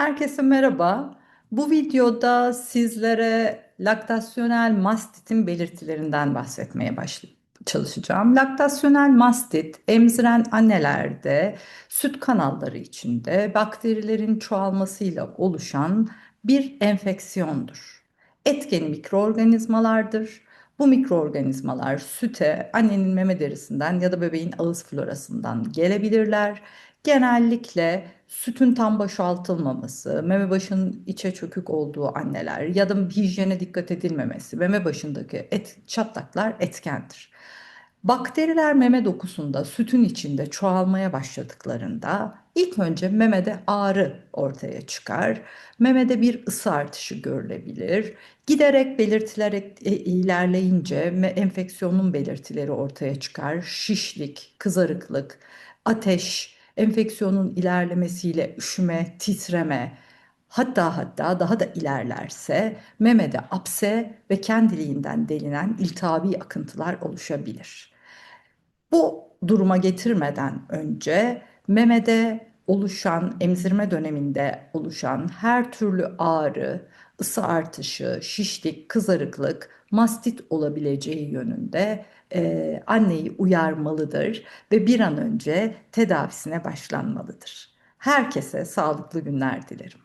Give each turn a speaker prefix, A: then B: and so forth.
A: Herkese merhaba. Bu videoda sizlere laktasyonel mastitin belirtilerinden bahsetmeye çalışacağım. Laktasyonel mastit emziren annelerde süt kanalları içinde bakterilerin çoğalmasıyla oluşan bir enfeksiyondur. Etkeni mikroorganizmalardır. Bu mikroorganizmalar süte annenin meme derisinden ya da bebeğin ağız florasından gelebilirler. Genellikle sütün tam boşaltılmaması, meme başının içe çökük olduğu anneler ya da hijyene dikkat edilmemesi, meme başındaki et, çatlaklar etkendir. Bakteriler meme dokusunda sütün içinde çoğalmaya başladıklarında ilk önce memede ağrı ortaya çıkar. Memede bir ısı artışı görülebilir. Giderek belirtiler e, ilerleyince enfeksiyonun belirtileri ortaya çıkar. Şişlik, kızarıklık, ateş, enfeksiyonun ilerlemesiyle üşüme, titreme, hatta hatta daha da ilerlerse memede apse ve kendiliğinden delinen iltihabi akıntılar oluşabilir. Bu duruma getirmeden önce memede oluşan, emzirme döneminde oluşan her türlü ağrı, ısı artışı, şişlik, kızarıklık, mastit olabileceği yönünde e, anneyi uyarmalıdır ve bir an önce tedavisine başlanmalıdır. Herkese sağlıklı günler dilerim.